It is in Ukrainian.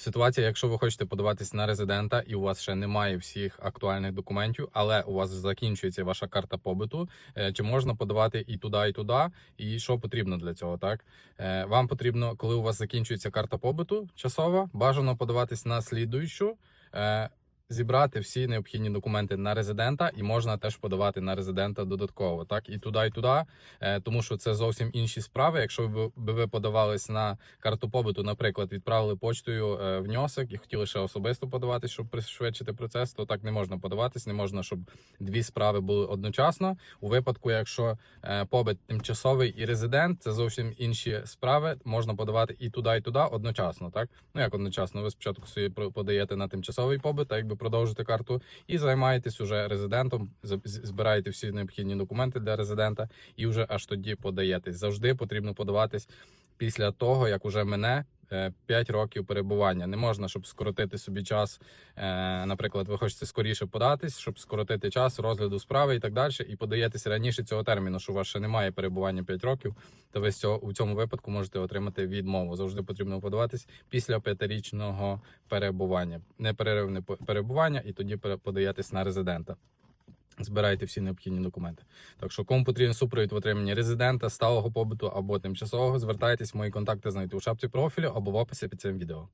Ситуація, якщо ви хочете подаватись на резидента і у вас ще немає всіх актуальних документів, але у вас закінчується ваша карта побиту, е, чи можна подавати і туди, і туди, і що потрібно для цього? Так Е, вам потрібно, коли у вас закінчується карта побиту часова, бажано подаватись на слідуючу. Зібрати всі необхідні документи на резидента, і можна теж подавати на резидента додатково, так і туди, і туди, е, тому що це зовсім інші справи. Якщо би ви подавались на карту побиту, наприклад, відправили почтою е, внесок і хотіли ще особисто подаватись, щоб пришвидшити процес, то так не можна подаватись. Не можна, щоб дві справи були одночасно. У випадку, якщо е, побит тимчасовий і резидент, це зовсім інші справи. Можна подавати і туди, і туди одночасно. Так ну як одночасно, ви спочатку собі подаєте на тимчасовий побит, а якби продовжите карту, і займаєтесь уже резидентом, збираєте всі необхідні документи для резидента, і вже аж тоді подаєтесь. Завжди потрібно подаватись після того, як уже мене 5 років перебування. Не можна, щоб скоротити собі час. е, Наприклад, ви хочете скоріше податись, щоб скоротити час розгляду справи і так далі, і подаєтесь раніше цього терміну, що у вас ще немає перебування 5 років, то ви у цьому випадку можете отримати відмову. Завжди потрібно подаватись після п'ятирічного перебування, неперервне перебування, і тоді подаєтесь на резидента. Збирайте всі необхідні документи. Так що, кому потрібен супровід в отриманні резидента, сталого побуту або тимчасового, звертайтесь, мої контакти знайдете у шапці профілю або в описі під цим відео.